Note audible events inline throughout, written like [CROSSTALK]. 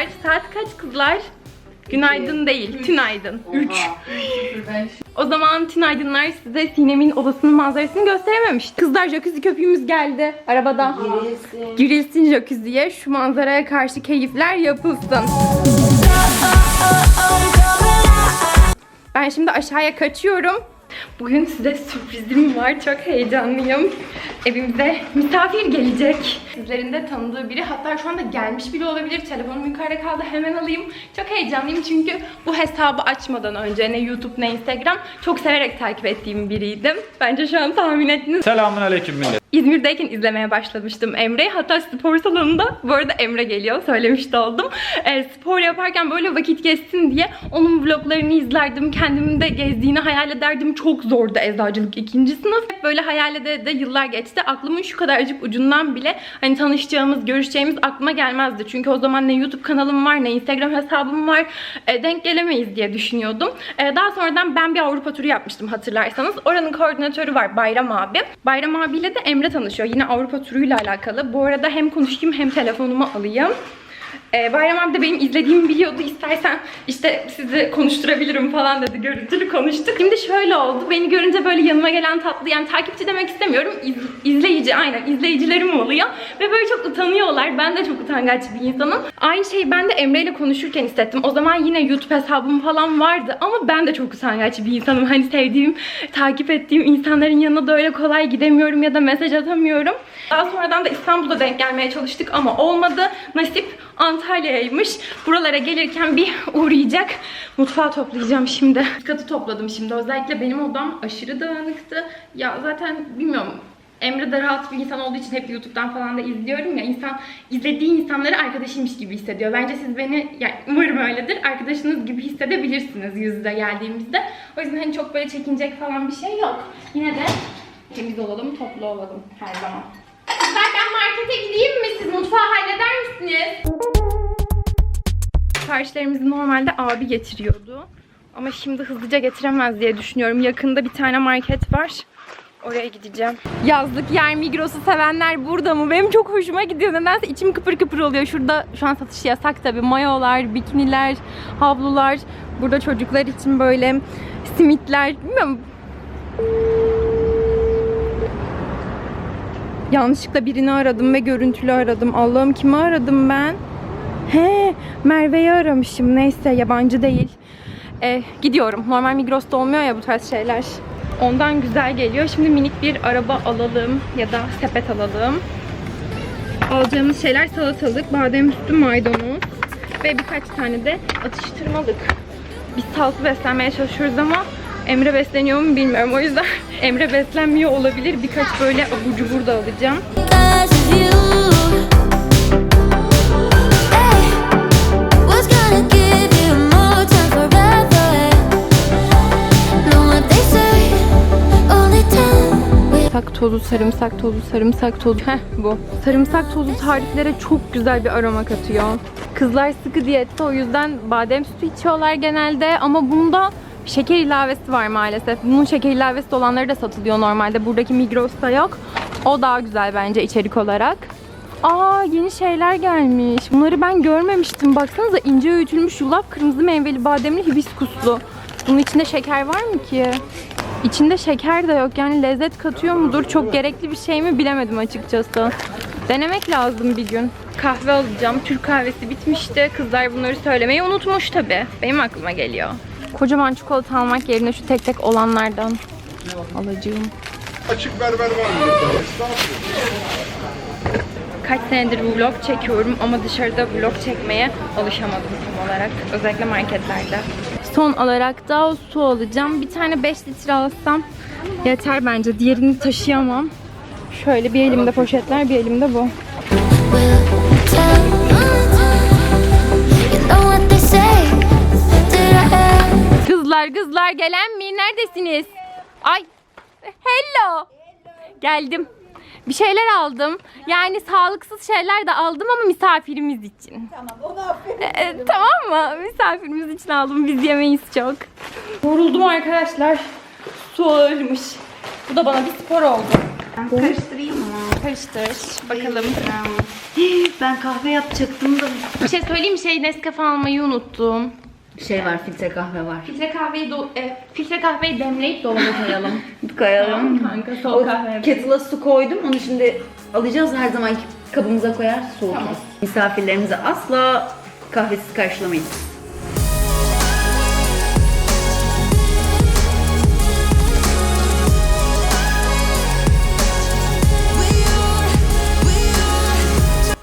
arkadaşlar. Saat kaç kızlar? Günaydın değil, tünaydın. 3. O zaman tünaydınlar size Sinem'in odasının manzarasını gösterememiştim. Kızlar jacuzzi köpüğümüz geldi arabada. Girilsin. Girilsin jacuzziye şu manzaraya karşı keyifler yapılsın. Ben şimdi aşağıya kaçıyorum. Bugün size sürprizim var. Çok heyecanlıyım. Evimize misafir gelecek. Sizlerin de tanıdığı biri. Hatta şu anda gelmiş bile olabilir. Telefonum yukarıda kaldı. Hemen alayım. Çok heyecanlıyım çünkü bu hesabı açmadan önce ne YouTube ne Instagram çok severek takip ettiğim biriydim. Bence şu an tahmin ettiniz. Selamun aleyküm millet. İzmir'deyken izlemeye başlamıştım Emre'yi. Hatta spor salonunda bu arada Emre geliyor. Söylemiş de oldum. E, spor yaparken böyle vakit geçsin diye onun vloglarını izlerdim. Kendimin de gezdiğini hayal ederdim. Çok zordu eczacılık ikinci sınıf. Hep böyle hayal ede de yıllar geçti. Aklımın şu kadarcık ucundan bile hani tanışacağımız, görüşeceğimiz aklıma gelmezdi. Çünkü o zaman ne YouTube kanalım var ne Instagram hesabım var. E, denk gelemeyiz diye düşünüyordum. E, daha sonradan ben bir Avrupa turu yapmıştım hatırlarsanız. Oranın koordinatörü var Bayram abi. Bayram abiyle de Emre tanışıyor. Yine Avrupa turuyla alakalı. Bu arada hem konuşayım hem telefonumu alayım. Ee, Bayram abi de benim izlediğimi biliyordu. İstersen işte sizi konuşturabilirim falan dedi. Görüntülü konuştuk. Şimdi şöyle oldu. Beni görünce böyle yanıma gelen tatlı yani takipçi demek istemiyorum. İz- izleyici aynen izleyicilerim oluyor. Ve böyle çok utanıyorlar. Ben de çok utangaç bir insanım. Aynı şeyi ben de Emre ile konuşurken hissettim. O zaman yine YouTube hesabım falan vardı. Ama ben de çok utangaç bir insanım. Hani sevdiğim, takip ettiğim insanların yanına da öyle kolay gidemiyorum ya da mesaj atamıyorum. Daha sonradan da İstanbul'da denk gelmeye çalıştık ama olmadı. Nasip Antalya'ymış. Buralara gelirken bir uğrayacak. Mutfağı toplayacağım şimdi. Katı topladım şimdi. Özellikle benim odam aşırı dağınıktı. Ya zaten bilmiyorum Emre de rahat bir insan olduğu için hep YouTube'dan falan da izliyorum ya insan izlediği insanları arkadaşıymış gibi hissediyor. Bence siz beni yani umarım öyledir. Arkadaşınız gibi hissedebilirsiniz yüzde geldiğimizde. O yüzden hani çok böyle çekinecek falan bir şey yok. Yine de temiz olalım, toplu olalım her zaman. Kızlar ben markete gideyim mi? Siz mutfağı halleder misiniz? Siparişlerimizi normalde abi getiriyordu. Ama şimdi hızlıca getiremez diye düşünüyorum. Yakında bir tane market var. Oraya gideceğim. Yazlık yer Migros'u sevenler burada mı? Benim çok hoşuma gidiyor. Nedense içim kıpır kıpır oluyor. Şurada şu an satış yasak tabii. Mayolar, bikiniler, havlular. Burada çocuklar için böyle simitler. Bilmiyorum. Yanlışlıkla birini aradım ve görüntülü aradım. Allah'ım kimi aradım ben? He, Merve'yi aramışım. Neyse yabancı değil. Ee, gidiyorum. Normal Migros'ta olmuyor ya bu tarz şeyler. Ondan güzel geliyor. Şimdi minik bir araba alalım ya da sepet alalım. Alacağımız şeyler salatalık, badem sütü, maydanoz ve birkaç tane de atıştırmalık. Biz sağlıklı beslenmeye çalışıyoruz ama Emre besleniyor mu bilmiyorum. O yüzden [LAUGHS] Emre beslenmiyor olabilir. Birkaç böyle abur cubur da alacağım. Sarımsak tozu, sarımsak tozu, sarımsak tozu. Heh bu. Sarımsak tozu tariflere çok güzel bir aroma katıyor. Kızlar sıkı diyette o yüzden badem sütü içiyorlar genelde ama bunda şeker ilavesi var maalesef. Bunun şeker ilavesi olanları da satılıyor normalde. Buradaki Migros'ta yok. O daha güzel bence içerik olarak. Aa yeni şeyler gelmiş. Bunları ben görmemiştim. Baksanıza ince öğütülmüş yulaf, kırmızı meyveli bademli hibiskuslu. Bunun içinde şeker var mı ki? İçinde şeker de yok. Yani lezzet katıyor mudur? Çok gerekli bir şey mi bilemedim açıkçası. Denemek lazım bir gün. Kahve alacağım. Türk kahvesi bitmişti. Kızlar bunları söylemeyi unutmuş tabii. Benim aklıma geliyor. Kocaman çikolata almak yerine şu tek tek olanlardan alacağım. Açık berber var mı? Kaç senedir vlog çekiyorum ama dışarıda vlog çekmeye alışamadım tam olarak. Özellikle marketlerde. Son olarak da su alacağım. Bir tane 5 litre alsam yeter bence. Diğerini taşıyamam. Şöyle bir elimde poşetler, bir elimde bu. tell. You know what they say. Kızlar kızlar gelen mi? Neredesiniz? Ay. Hello. Geldim. Bir şeyler aldım. Yani sağlıksız şeyler de aldım ama misafirimiz için. Tamam onu affederim. tamam mı? Misafirimiz için aldım. Biz yemeyiz çok. Yoruldum arkadaşlar. Su ağırmış. Bu da bana bir spor oldu. Karıştırayım mı? Karıştır. Bakalım. [GASPS] Ben kahve yapacaktım da. Bir şey söyleyeyim mi? Şey Nescafe almayı unuttum. Şey var filtre kahve var. Filtre kahveyi do- e, filtre kahveyi demleyip dolaba koyalım. [LAUGHS] Koyalım. Kanka O soğuk kahve. kettle'a su koydum. Onu şimdi alacağız her zamanki kabımıza koyar soğutmaz. Tamam. Misafirlerimizi asla kahvesiz karşılamayız.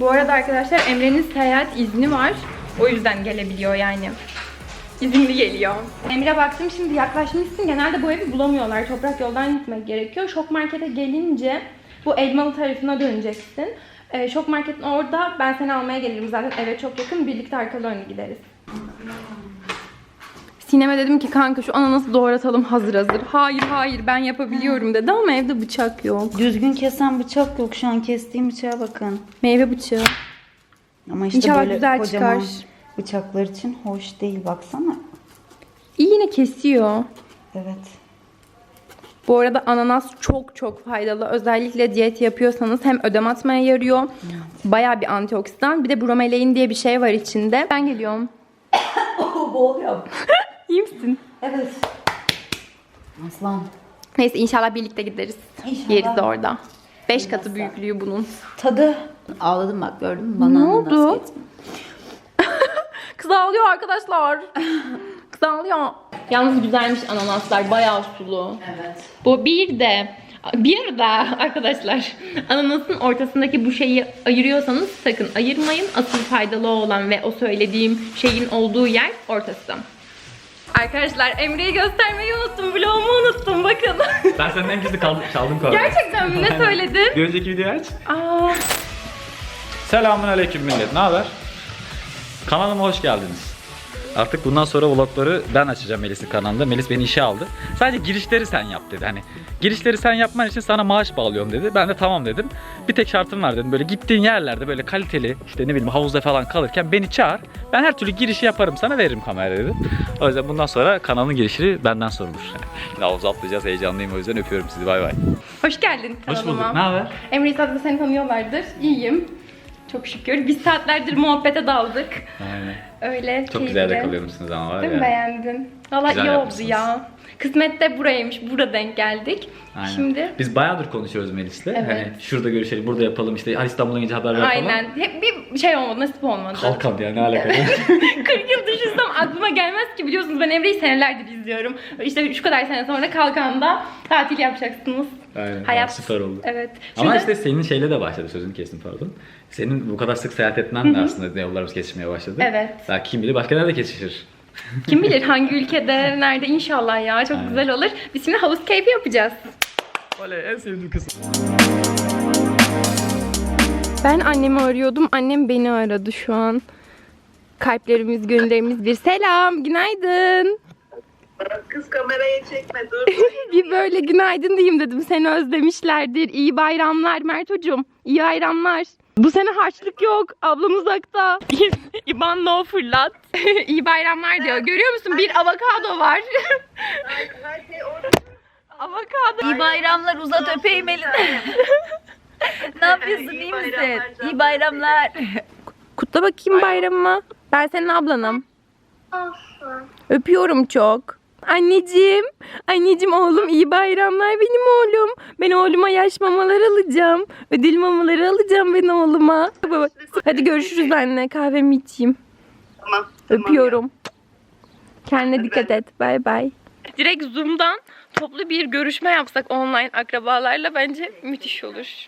Bu arada arkadaşlar Emre'nin seyahat izni var. O yüzden gelebiliyor yani. İzinli geliyor. Emre baktım şimdi yaklaşmışsın. Genelde bu evi bulamıyorlar. Toprak yoldan gitmek gerekiyor. Şok markete gelince bu Elmalı tarafına döneceksin. Ee, şok marketin orada ben seni almaya gelirim zaten eve çok yakın. Birlikte arkalı önlü gideriz. Sinem'e dedim ki kanka şu ananası doğratalım hazır hazır. Hayır hayır ben yapabiliyorum dedi ama evde bıçak yok. Düzgün kesen bıçak yok şu an kestiğim bıçağa bakın. Meyve bıçağı. Ama işte İnşallah böyle güzel kocaman çıkar. Bıçaklar için hoş değil baksana. İyi yine kesiyor. Evet. Bu arada ananas çok çok faydalı. Özellikle diyet yapıyorsanız hem ödem atmaya yarıyor. Bayağı bir antioksidan. Bir de bromelain diye bir şey var içinde. Ben geliyorum. [COUGHS] Bol yap. [LAUGHS] İyi misin? Evet. Aslan. Neyse inşallah birlikte gideriz. İnşallah. Yeriz orada. 5 katı büyüklüğü bunun. Tadı. Ağladım bak gördün mü? Bana Ne oldu? getirme. Kız ağlıyor arkadaşlar. [LAUGHS] Kız ağlıyor. Yalnız güzelmiş ananaslar. Bayağı sulu. Evet. Bu bir de bir de arkadaşlar ananasın ortasındaki bu şeyi ayırıyorsanız sakın ayırmayın. Asıl faydalı olan ve o söylediğim şeyin olduğu yer ortası. Arkadaşlar Emre'yi göstermeyi unuttum. Vlogumu unuttum bakın. [LAUGHS] Ben senden gizli kaldım, çaldım kahve. Gerçekten mi? Ne söyledin? Bir önceki videoyu aç. Aa, Selamun aleyküm millet. Ne haber? Kanalıma hoş geldiniz. Artık bundan sonra vlogları ben açacağım Melis'in kanalında. Melis beni işe aldı. Sadece girişleri sen yap dedi. Hani girişleri sen yapman için sana maaş bağlıyorum dedi. Ben de tamam dedim. Bir tek şartım var dedim. Böyle gittiğin yerlerde böyle kaliteli işte ne bileyim havuzda falan kalırken beni çağır. Ben her türlü girişi yaparım sana veririm kamerayı dedi. O yüzden bundan sonra kanalın girişi benden sorulur. Şimdi [LAUGHS] havuza atlayacağız heyecanlıyım o yüzden öpüyorum sizi bay bay. hoş geldin Hoş kanalıma. bulduk. Ne haber? Emre'yi zaten seni tanıyorlardır. İyiyim. Çok şükür. Biz saatlerdir muhabbete daldık. Aynen. Öyle Çok güzel de keyifli. kalıyormuşsunuz ama var Değil ya. mi beğendin? Valla Güzel iyi oldu yapmışsınız. ya. Kısmet de buraymış. Burada denk geldik. Aynen. Şimdi Biz bayağıdır konuşuyoruz Melis'le. Evet. Hani şurada görüşelim, burada yapalım işte. Hadi İstanbul'a gidince haber ver falan. aynen. Hep bir şey olmadı, nasip olmadı. Kalkan ya ne alaka? [LAUGHS] 40 yıl düşünsem aklıma gelmez ki biliyorsunuz ben Emre'yi senelerdir izliyorum. İşte şu kadar sene sonra Kalkan'da tatil yapacaksınız. Aynen. Hayat. Süper oldu. Evet. Ama Şimdi- işte senin şeyle de başladı sözünü kestim pardon. Senin bu kadar sık seyahat etmen de aslında yollarımız kesişmeye başladı. Evet. Daha kim bilir başka nerede kesişir. [LAUGHS] Kim bilir hangi ülkede, nerede inşallah ya. Çok Aynen. güzel olur. Biz şimdi havuz keyfi yapacağız. Oley en sevdiğim kısım. Ben annemi arıyordum. Annem beni aradı şu an. Kalplerimiz, gönüllerimiz bir selam. Günaydın. Kız kameraya çekme dur. [LAUGHS] bir böyle günaydın diyeyim dedim. Seni özlemişlerdir. İyi bayramlar Mert hocam. İyi bayramlar. Bu sene harçlık yok. Ablam uzakta. [LAUGHS] İban no fırlat. [LAUGHS] İyi bayramlar diyor. Görüyor musun? Bir avokado var. Her şey orada. avokado. İyi bayramlar uzat öpeyim elini. [LAUGHS] ne yapıyorsun İyi misin? İyi bayramlar. Kutla bakayım bayramımı. Ben senin ablanım. Öpüyorum çok. Anneciğim, anneciğim oğlum iyi bayramlar benim oğlum. Ben oğluma yaş mamalar alacağım. Ödül mamaları alacağım ben oğluma. Baba, Hadi görüşürüz anne. Kahvemi içeyim. Tamam. tamam Öpüyorum. Kendine dikkat et. Bay bay. Direkt Zoom'dan toplu bir görüşme yapsak online akrabalarla bence müthiş olur.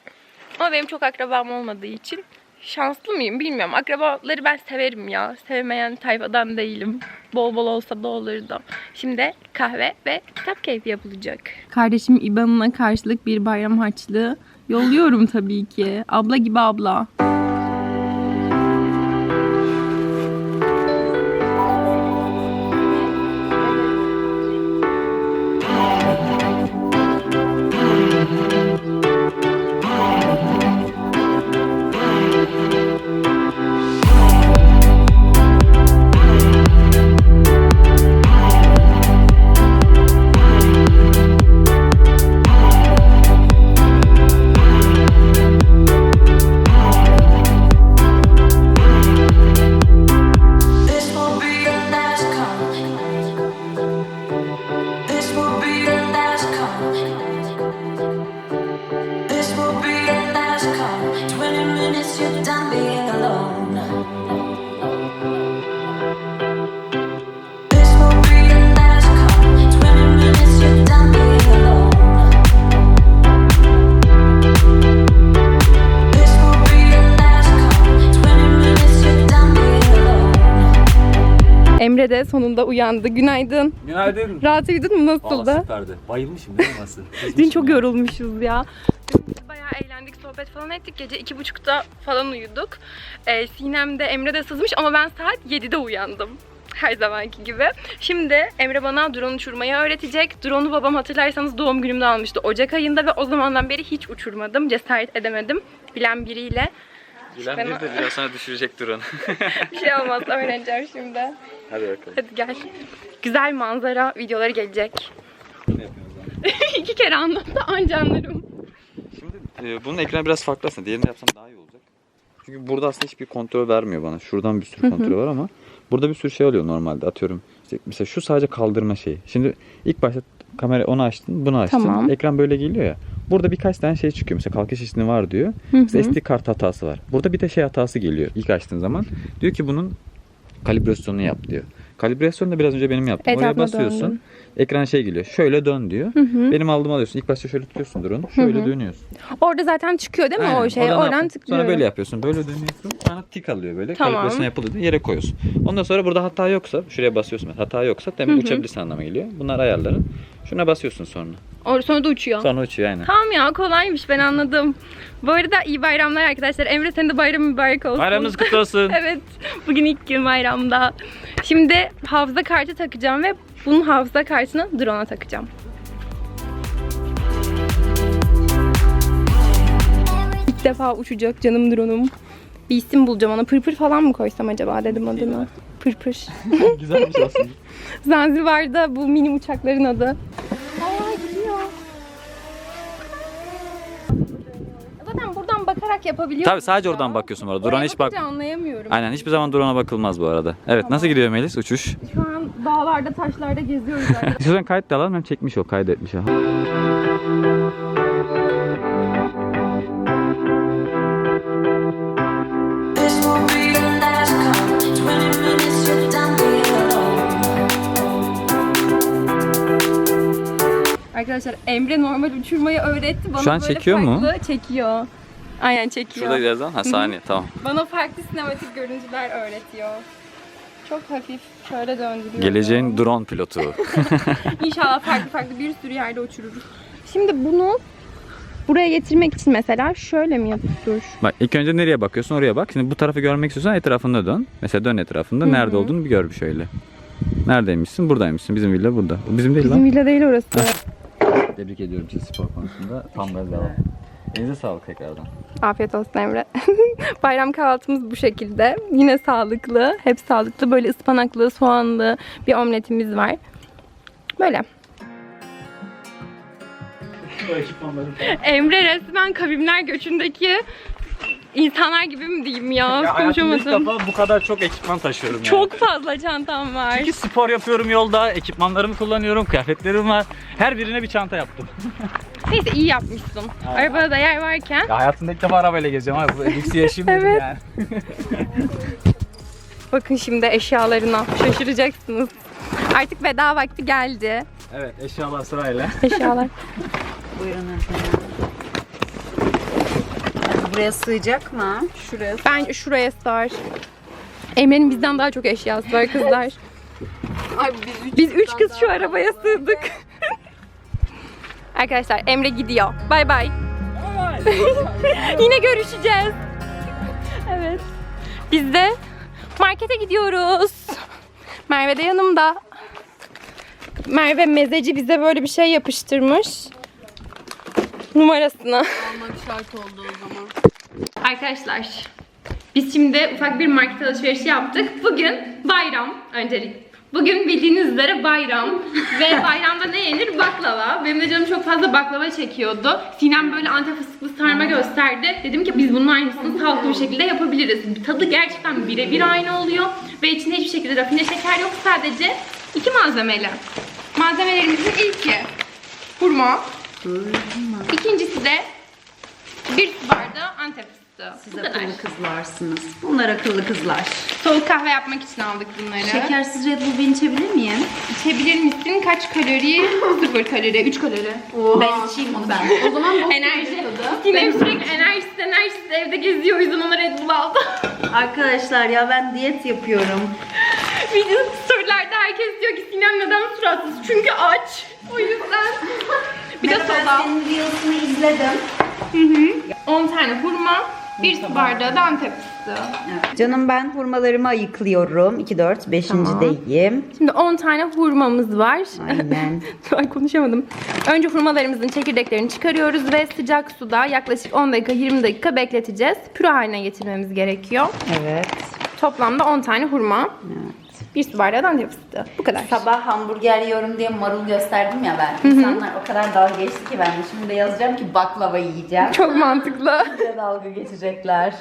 Ama benim çok akrabam olmadığı için şanslı mıyım bilmiyorum. Akrabaları ben severim ya. Sevmeyen tayfadan değilim. Bol bol olsa da olurdu. Şimdi kahve ve kitap keyfi yapılacak. Kardeşim İban'ına karşılık bir bayram harçlığı yolluyorum tabii ki. Abla gibi abla. Emre de sonunda uyandı. Günaydın. Günaydın. Rahat uyudun mu? Nasıldı? süperdi. Bayılmışım değil mi nasıl? [LAUGHS] Dün çok yorulmuşuz ya. Biz bayağı eğlendik, sohbet falan ettik. Gece iki buçukta falan uyuduk. Ee, Sinem de Emre de sızmış ama ben saat 7'de uyandım. Her zamanki gibi. Şimdi Emre bana drone uçurmayı öğretecek. Drone'u babam hatırlarsanız doğum günümde almıştı Ocak ayında ve o zamandan beri hiç uçurmadım. Cesaret edemedim. Bilen biriyle. Bilen Ben- bir de biraz sana düşürecek durun. [LAUGHS] Bir şey olmaz öğreneceğim şimdi. Hadi bakalım. Hadi gel. Güzel manzara videoları gelecek. [LAUGHS] İki kere anlattı anca anlarım. Şimdi e, bunun ekranı biraz farklı aslında. Diğerini yapsam daha iyi olacak. Çünkü burada aslında hiçbir kontrol vermiyor bana. Şuradan bir sürü kontrol var ama burada bir sürü şey oluyor normalde. Atıyorum işte mesela şu sadece kaldırma şeyi. Şimdi ilk başta kamera onu açtın, bunu açtın. Tamam. Ekran böyle geliyor ya. Burada birkaç tane şey çıkıyor. Mesela kalkış izni var diyor. Mesela SD kart hatası var. Burada bir de şey hatası geliyor ilk açtığın zaman. Diyor ki bunun kalibrasyonunu yap diyor. Kalibrasyon da biraz önce benim yaptım. Oraya Etrafına basıyorsun. döndün. Ekran şey geliyor. Şöyle dön diyor. Benim aldığımı alıyorsun. İlk başta şöyle tutuyorsun drone'u. Şöyle dönüyorsun. Orada zaten çıkıyor değil mi Aynen. o şey? Oradan Oradan tıklıyorum. Sonra böyle yapıyorsun. Böyle dönüyorsun. Sonra tik alıyor böyle. Tamam. Kalibrasyon yapılıyor. Yere koyuyorsun. Ondan sonra burada hata yoksa şuraya basıyorsun. Hata yoksa demek uçabilirsin anlamına geliyor. Bunlar ayarların. Şuna basıyorsun sonra. Or- Sonra da uçuyor. Sonra uçuyor aynen. Tamam ya kolaymış ben anladım. Bu arada iyi bayramlar arkadaşlar. Emre senin de bayramın mübarek olsun. Bayramınız kutlu [LAUGHS] olsun. evet. Bugün ilk gün bayramda. Şimdi hafıza kartı takacağım ve bunun hafıza kartını drone'a takacağım. İlk defa uçacak canım drone'um. Bir isim bulacağım ona. Pırpır falan mı koysam acaba dedim adını. Pırpır. [LAUGHS] Güzelmiş aslında. Zanzibar'da bu mini uçakların adı. Aa gidiyor. Zaten yapabiliyorsun. Tabii sadece ya. oradan bakıyorsun bu arada. Oraya Drone'a hiç bak. bakınca anlayamıyorum. Aynen hiçbir zaman drone'a bakılmaz bu arada. Evet nasıl gidiyor Melis uçuş? Şu an dağlarda, taşlarda geziyoruz zaten. [LAUGHS] İstiyorsan kayıt da alalım hem çekmiş o kaydetmiş o. This won't be the last call. 20 minutes, you're done below. Arkadaşlar Emre normal uçurmayı öğretti. Bana Şu an böyle çekiyor mu? farklı Çekiyor. Aynen çekiyor. Şurada birazdan. Ha saniye tamam. Bana farklı sinematik görüntüler öğretiyor. Çok hafif şöyle döndürüyor. Geleceğin drone pilotu. [LAUGHS] İnşallah farklı farklı bir sürü yerde uçururuz. Şimdi bunu buraya getirmek için mesela şöyle mi yapıyoruz? Bak ilk önce nereye bakıyorsun oraya bak. Şimdi bu tarafı görmek istiyorsan etrafında dön. Mesela dön etrafında. Nerede olduğunu bir gör bir şöyle. Neredeymişsin? Buradaymışsın. Bizim villa burada. Bu bizim değil Bizim lan. villa değil orası. Tebrik ediyorum sizi spor konusunda. Tam gaz devam. Elinize sağlık tekrardan. Afiyet olsun Emre. [LAUGHS] Bayram kahvaltımız bu şekilde. Yine sağlıklı. Hep sağlıklı. Böyle ıspanaklı, soğanlı bir omletimiz var. Böyle. [LAUGHS] Emre resmen kavimler göçündeki insanlar gibi mi diyeyim ya? Konuşamadım. bu kadar çok ekipman taşıyorum Çok fazla çantam var. Çünkü spor yapıyorum yolda, ekipmanlarımı kullanıyorum, kıyafetlerim var. Her birine bir çanta yaptım. [LAUGHS] Neyse iyi yapmışsın. Arabada da yer varken. Ya hayatımda ilk defa arabayla gezeceğim abi. Bu lüks yaşım benim Evet. yani. [LAUGHS] Bakın şimdi eşyalarına şaşıracaksınız. Artık veda vakti geldi. Evet eşyalar sırayla. Eşyalar. [LAUGHS] Buyurun efendim. Buraya sığacak mı? Şuraya Ben şuraya sığar. Emre'nin bizden daha çok eşyası var kızlar. Ay biz üç Biz üç kız şu arabaya sığdık. Arkadaşlar Emre gidiyor. Bay bay. [LAUGHS] Yine görüşeceğiz. Evet. Biz de markete gidiyoruz. Merve de yanımda. Merve mezeci bize böyle bir şey yapıştırmış. Numarasını. almak şart oldu o zaman. Arkadaşlar biz şimdi ufak bir market alışverişi yaptık. Bugün bayram öncelik. Bugün bildiğiniz üzere bayram ve bayramda ne yenir? Baklava. Benim de canım çok fazla baklava çekiyordu. Sinem böyle antep fıstıklı sarma gösterdi. Dedim ki biz bunun aynısını sağlıklı bir şekilde yapabiliriz. Tadı gerçekten birebir aynı oluyor ve içinde hiçbir şekilde rafine şeker yok. Sadece iki malzemeli. Malzemelerimizin ilki hurma. İkincisi de bir bardağı antep fıstığı. Siz Bu kadar. akıllı kızlarsınız. Bunlar akıllı kızlar. Soğuk kahve yapmak için aldık bunları. Şekersiz Red Bull ben içebilir miyim? İçebilir misin? Kaç kalori? [LAUGHS] Sıfır kalori. 3 kalori. Ben içeyim onu ben. O zaman bu Enerji. Sinem sürekli enerjisiz enerjisiz evde geziyor. O yüzden ona Red Bull aldı. [LAUGHS] Arkadaşlar ya ben diyet yapıyorum. Video story'lerde herkes diyor ki Sinem neden suratsız? Çünkü aç. O yüzden. Bir de Ben soda. senin videosunu izledim. 10 tane hurma, bir su bardağı da antep fıstığı. Canım ben hurmalarımı ayıklıyorum. 2, 4, 5. Tamam. deyim. Şimdi 10 tane hurmamız var. Aynen. [LAUGHS] Ay konuşamadım. Önce hurmalarımızın çekirdeklerini çıkarıyoruz ve sıcak suda yaklaşık 10 dakika 20 dakika bekleteceğiz. Püre haline getirmemiz gerekiyor. Evet. Toplamda 10 tane hurma. Bir su bardağı da antep fıstığı. Bu kadar. Sabah hamburger yiyorum diye marul gösterdim ya ben. İnsanlar o kadar dalga geçti ki ben de şimdi de yazacağım ki baklava yiyeceğim. Çok mantıklı. [LAUGHS] Bize dalga geçecekler.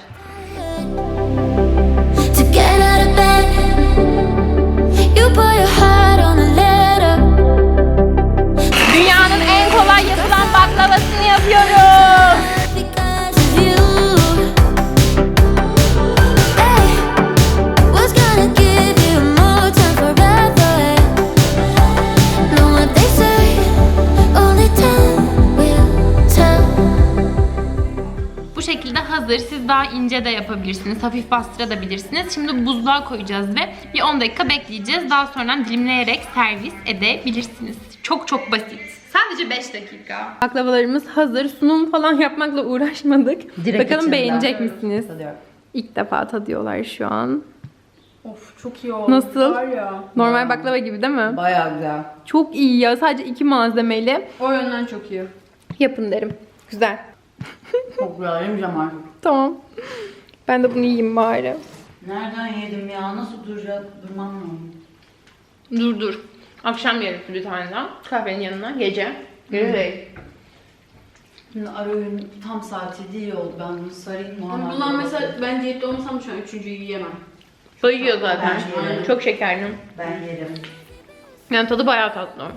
To get out of bed, you put your hazır. Siz daha ince de yapabilirsiniz. Hafif bastırabilirsiniz. Şimdi buzluğa koyacağız ve bir 10 dakika bekleyeceğiz. Daha sonra dilimleyerek servis edebilirsiniz. Çok çok basit. Sadece 5 dakika. Baklavalarımız hazır. Sunum falan yapmakla uğraşmadık. Direkt Bakalım içinden. beğenecek misiniz? Tadıyorum. İlk defa tadıyorlar şu an. Of çok iyi oldu. Nasıl? Var ya. Normal baklava gibi değil mi? Bayağı güzel. Çok iyi ya. Sadece iki malzemeli. O yönden çok iyi. Yapın derim. Güzel. Çok güzel yemeyeceğim artık. Tamam. Ben de bunu yiyeyim bari. Nereden yedim ya? Nasıl duracak? Durmam lazım. Dur dur. Akşam yeriz bir tane daha. Kahvenin yanına gece. Gece değil. Şimdi ara öğün tam saati değil oldu. Ben bunu sarayım Muhammed. Bundan mesela ben diyette olmasam şu an üçüncüyü yiyemem. Bayıyor zaten. Ben yerim. Çok şekerli. Ben yerim. Yani tadı bayağı tatlı.